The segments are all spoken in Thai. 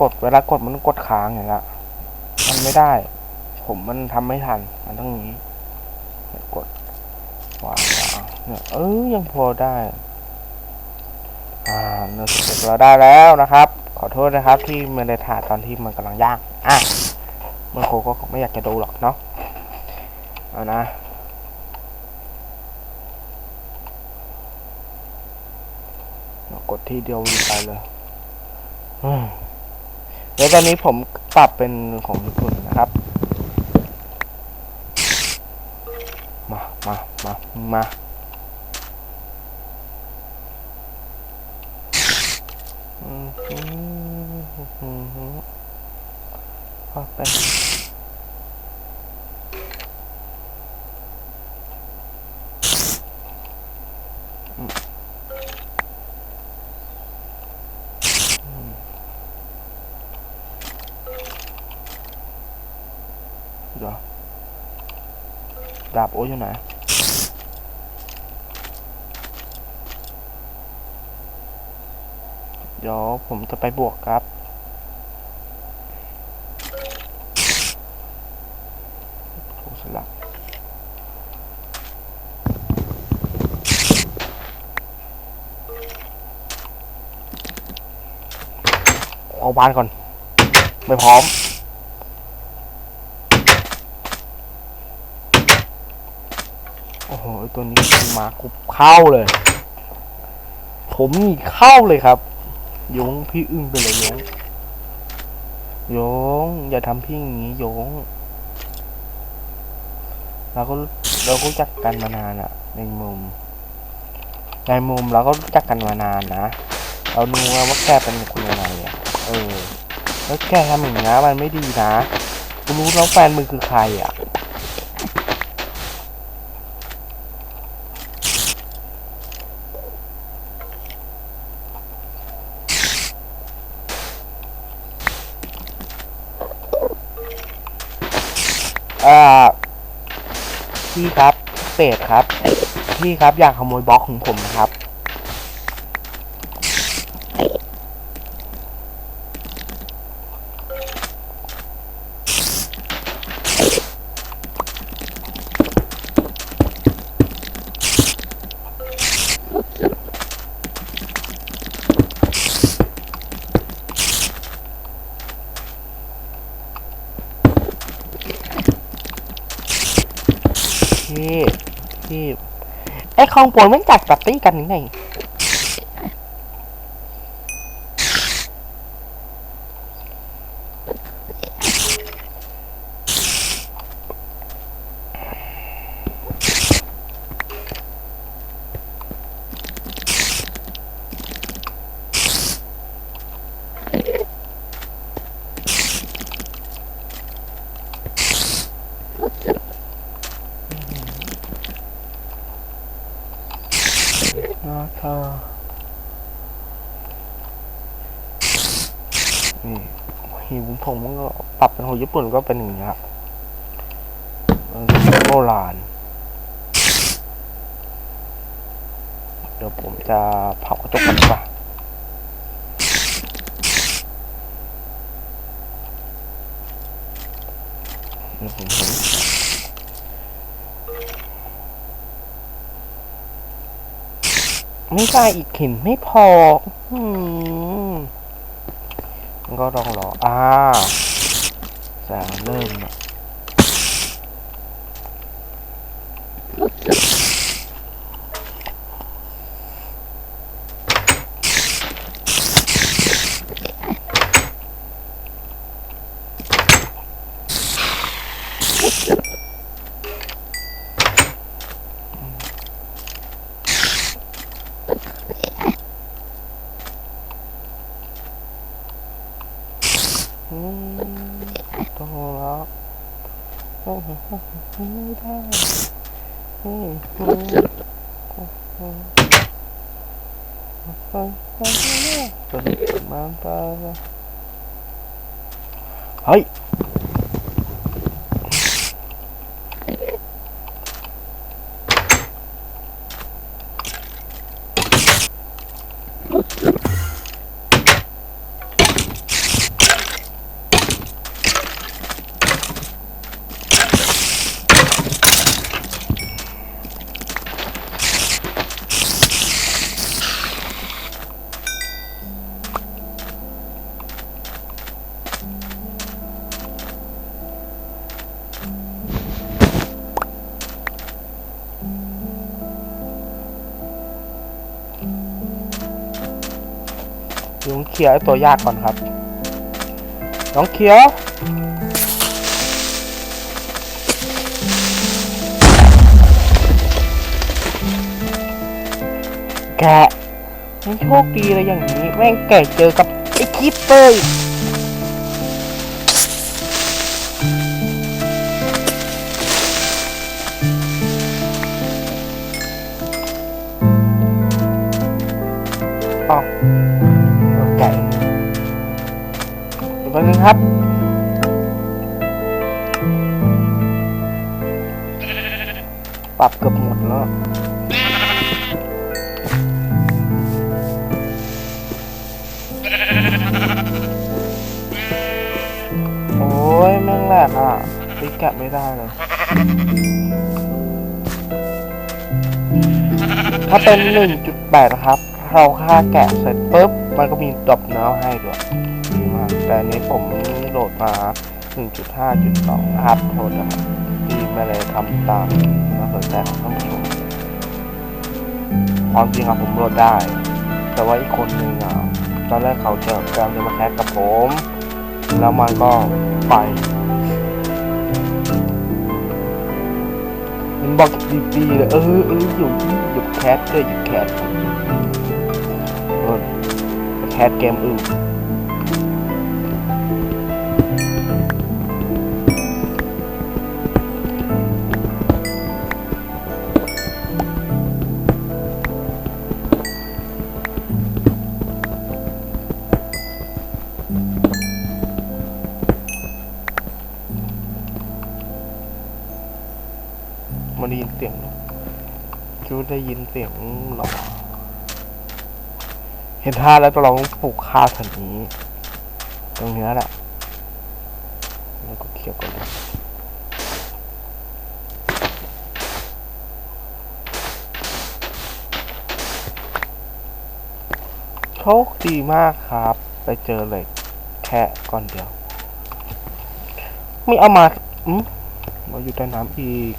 กดเวลากดมันกดค้างอย่างละมันไม่ได้ ผมมันทำไม่ทัน มันต้องนี้กดวางวาเนี่ยเออยังพอได้ อ่าเนื้อสเต็กเราได้แล้วนะครับ ขอโทษนะครับที่ไม่ได้ถ่ายตอนที่มันกำลังย่างอะมื่อโคก็ไม่อยากจะดูหรอกเนาะเอานะกดที่เดียวไปเลย อืม เดี๋ยวตอนนี้ผมปรับเป็นของญี่ปุ่นนะครับ มา มา มา มาอืมอืมอืมอืมปรับเป็นเดาบโอ้ยอยู่ไหนเดี๋ยวผมจะไปบวกครับโทรสลับเอาบ้านก่อน ไม่พร้อม โอ้โหไอ้ ตัวนี้มาคุบเข้าเลย ผมนี่เข้าเลยครับโยงพี่อึ้งไปเลยโยงโยงอย่าทำพี่อย่างนี้โยงเราก็เราก็จักกันมานานอะในมุม ในมุมเราก็จักกันมานานนะเราดูว่าแกเป็นคนยังไงอะเออ แล้วแกทำอย่างนี้มันไม่ดีนะรู้แล้วแฟนมึงคือใครอะ อ่าพี่ครับเป็ดครับ พี่ครับอยากขโมยบล็อกของผมนะครับ พี่พี่ไอ้คองปวนมันจัดปาร์ตี้กันยังไง นะ เธอนี่หิวผมก็ปรับเป็นของญี่ปุ่นก็เป็นอย่างนี้ครับมันโบราณเดี๋ยวผมจะเผากระจกกันดีกว่าเดี๋ยวผมเห็น ไม่ได้อีกเข็มไม่พออืมก็ต้องรออ่าแสงเริ่มอะ อืมต้องรอโอ้โหไม่ได้อืมอืมอืมไปไปเนี่ยจนมา เคลียร์ไอ้ตัวยากก่อนครับ น้องเขียวแกะมันโชคดีเลยอย่างนี้ แม่งแกะเจอกับไอ้คิปเปอร์ นึงครับ ปรับเกือบหมดแล้วโอ้ยแม่งแหลกอะตีแกะไม่ได้เลย ถ้าเป็น 1.8 นะครับ เราค่าแกะเสร็จปุ๊บ มันก็มีดรอปเนื้อให้ด้วย แต่อันนี้ผมโหลดมา 1.5.2 นะครับโทษนะครับ ที่ไม่ได้ทำตามมาเผยแพร่ของท่านผู้ชมความจริงอะผมโหลดได้ แต่ว่าอีกคนหนึ่งอะตอนแรกเขาจะกำลังจะมาแคสกับผม แล้วมันก็ไปมันบอกดีๆเลยเออเอออยู่หยุดแคสเลยหยุดแคสแคสเกมอื่น ได้ยินเสียงหรอเห็นท่าแล้วต้องลองปลูกข้าวแถวนี้ ตรงเนี้ยแหละ แล้วก็เคี่ยวกันเลยโชคดีมากครับ ไปเจอเหล็กแค่ก้อนเดียว ไม่เอามาอืมมาอยู่ใต้น้ำอีก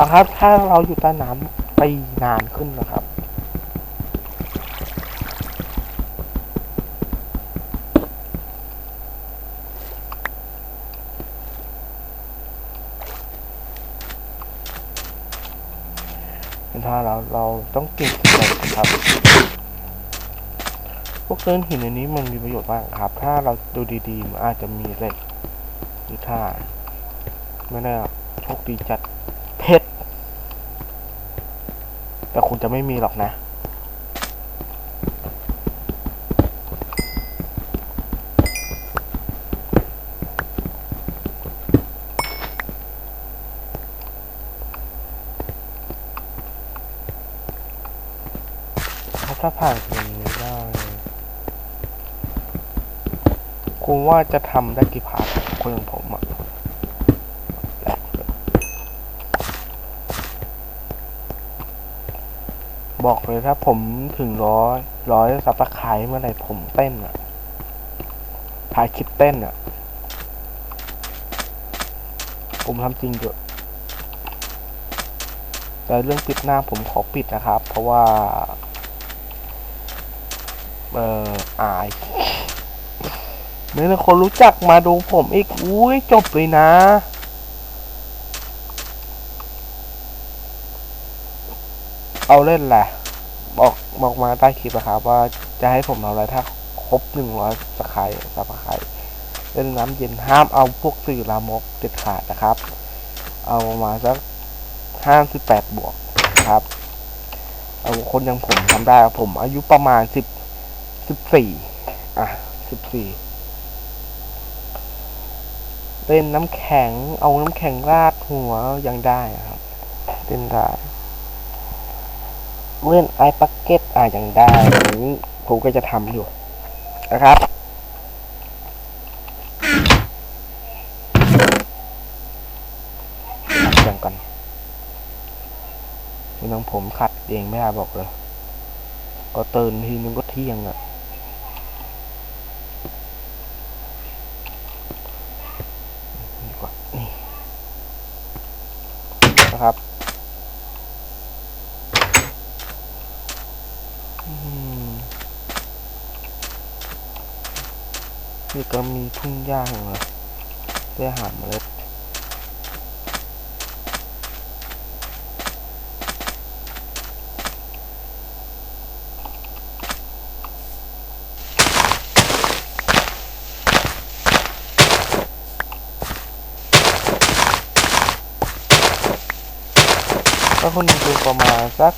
อะครับ ถ้าเราอยู่ใต้น้ำไปนานขึ้นนะครับ ถ้าเราเราต้องเก็บเหล็กครับพวกเส้นหินอันนี้มันมีประโยชน์มากครับ ถ้าเราดูดีๆมันอาจจะมีเหล็กหรือท่าไม่แน่โชคดีจัด เพชร แต่คงจะไม่มีหรอกนะถ้าถ้าผ่านตรงนี้ได้ คุณว่าจะทำได้กี่พาร์ทคนอย่างผมอะแหลกเลย บอกเลยถ้าผมถึงร้อยร้อยสับตะไคร้เมื่อไหร่ผมเต้นอะถ่ายคลิปเต้นอะผมทำจริงเถอะแต่เรื่องปิดหน้าผมขอปิดนะครับ เพราะว่า เอออายเมื่อคนรู้จักมาดูผมอีก อุ้ยจบเลยนะ เอาเล่นแหละ บอกบอกมาใต้คลิปนะครับว่าจะให้ผมทำอะไรถ้าครบหนึ่งร้อยสกายสับสกายเล่นน้ำเย็นห้ามเอาพวกสื่อลามกเด็ดขาดนะครับ เอาประมาณสักห้าสิบแปดบวกนะครับ เอาคนอย่างผมทำได้ผมอายุประมาณสิบสิบสี่อะสิบสี่เล่นน้ำแข็งเอาน้ำแข็งราดหัวยังได้ครับเล่นได้ เล่นไอปักเก็ตอะยังได้นนี้ผมก็จะทำอยู่นะครับเสียงก่อนนี่น้องผมขัดเองไม่ได้บอกเลย ก็ตื่นทีนึงก็เที่ยงอะ่ะ นะครับอืมนี่ก็มี ทุ่งหญ้าของเราเพื่อหาเมล็ดก็คนดูประมาณสัก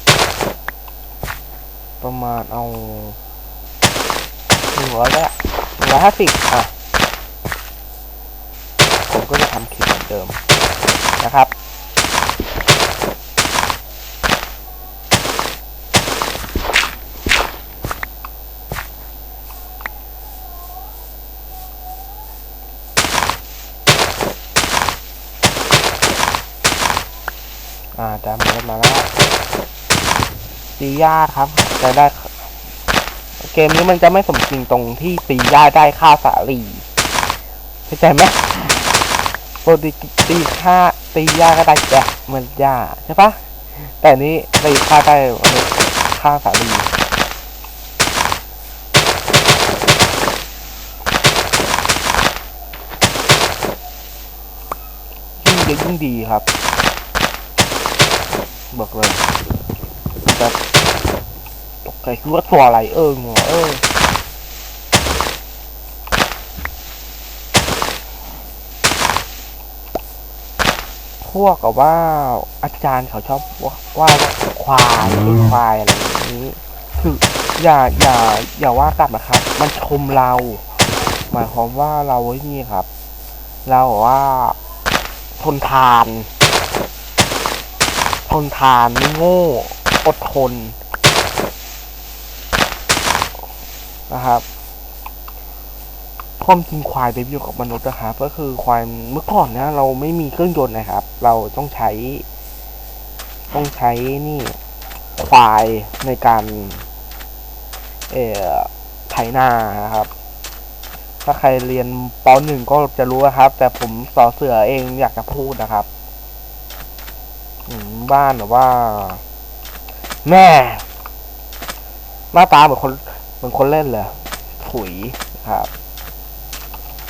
ประมาณเอาหนึ่งร้อยก็หนึ่งร้อยห้าสิบอะ ก็จะทำคลิปเหมือนเดิมนะครับ อ่าจำมันมาแล้วตียาครับ จะได้ เกมนี้มันจะไม่สมจริงตรงที่ตียาได้ค่าสาลีเข้าใจไหม ปกติตีค่าตียาก็ได้แกะเหมันยาใช่ปะแต่นี้ตีค่าได้ค่าสาลียิ่งเยอะยิ่งดีครับ บอกเลยจะตกใจคิดว่าตัวอะไรเออหัวเออ พวกกับว่าอาจารย์เขาชอบว่าว่าควายเป็นควายอะไรอย่างนี้ คืออย่าอย่าอย่าว่ากลับนะครับ มันชมเรา หมายความว่าเราไอ้นี่ครับ เราบอกว่าทนทาน ทนทานไม่โง่อดทนนะครับ ความจริงควายไปอยู่กับมนุษย์นะครับก็คือควายเมื่อก่อนนะ เราไม่มีเครื่องยนต์นะครับ เราต้องใช้ ต้องใช้นี่ควายในการเอ่อไถนานะครับ ถ้าใครเรียนปหนึ่งก็จะรู้นะครับ แต่ผมสอเสือเองอยากจะพูดนะครับบ้านแบบว่า แม่หน้าตาเหมือนคนเหมือนคนเล่นเลยถุยครับ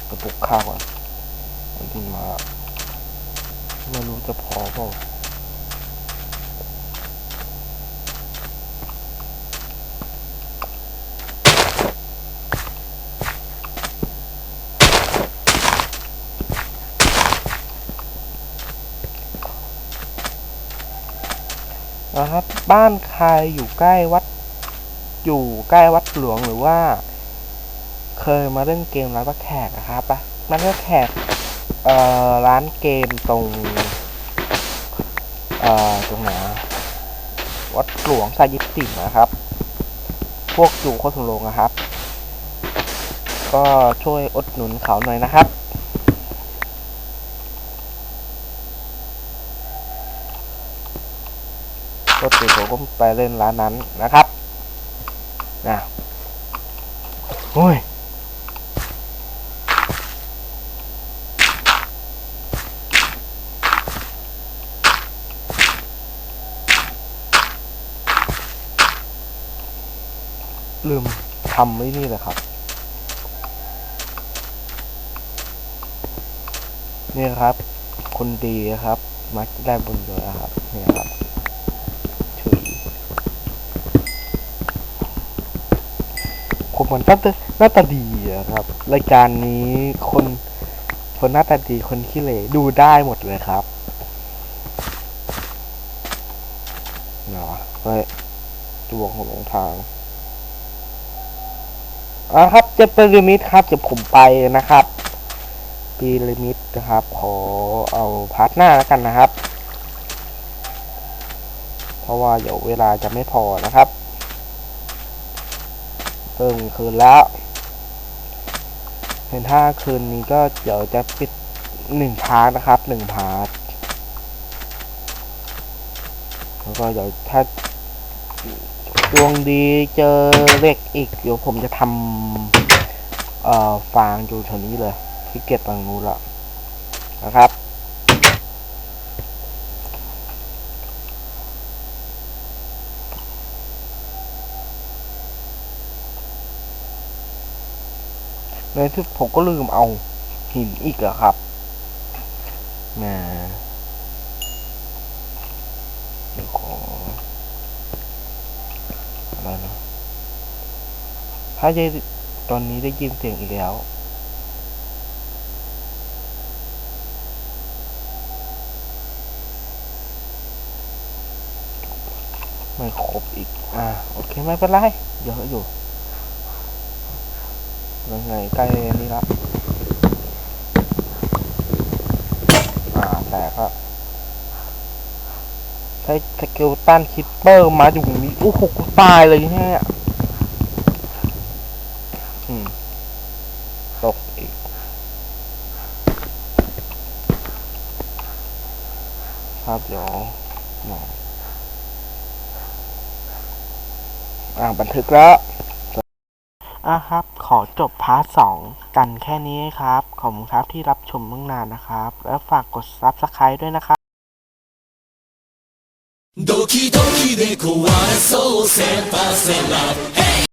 ไปปลุกข้าวก่อนมันที่มาไม่รู้จะพอเปล่านะครับบ้านใครอยู่ใกล้วัด อยู่ใกล้วัดหลวงหรือว่า เคยมาเล่นเกมร้านป้าแขกนะครับปะร้านป้าแขกเอ่อร้านเกมตรงเอ่อตรงไหนวัดหลวงซายิปติ่มนะครับ พวกอยู่โคตรโรงนะครับ ก็ช่วยอดหนุนเขาหน่อยนะครับก็ติผมก็ไปเล่นร้านนั้นนะครับนะ ลืมทำไว้นี่เลยครับ นี่ครับ คนดีนะครับ มักได้บุญเยอะครับ นี่ครับชุยคนมันหน้าตาหน้าตาดีอะครับ รายการนี้คนคนหน้าตาดีคนขี้เหร่ดูได้หมดเลยครับเนาะเฮ้ยดวงของหลงทาง อะครับจะเป็นลิมิตครับจะผมไปนะครับปีลิมิตนะครับ ขอเอาพาร์ทหน้าแล้วกันนะครับ เพราะว่าเดี๋ยวเวลาจะไม่พอนะครับเพิ่มคืนแล้วเห็นถ้าคืนนี้ก็เดี๋ยวจะปิดหนึ่งพาร์ทนะครับหนึ่งพาร์ทแล้วก็เดี๋ยวถ้า ดวงดีเจอเลขอีก เดี๋ยวผมจะทำเอ่อฟางอยู่แถวนี้เลยที่เก็บตรงนู้นละนะครับ ในที่ผมก็ลืมเอาหินอีกอะครับ ถ้าจะตอนนี้ได้ยินเสียงอีกแล้ว ไม่ครบอีก อ่า โอเค ไม่เป็นไรเยอะอยู่ยังไงใกล้นี่ละอ่า แต่ก็ใช้สกิลตันคิปเปอร์มาอยู่ตรงนี้ โอ้โหตายเลยเนี่ยอืม ตกอีก ครับ เดี๋ยวอ่านบันทึกแล้วอะครับ ขอจบพาร์ทสองกันแค่นี้ครับ ขอบคุณครับที่รับชมเมื่อนานนะครับ แล้วฝากกดซับสไคร b e ด้วยนะครับドキドキで壊れそうセンパー Hey!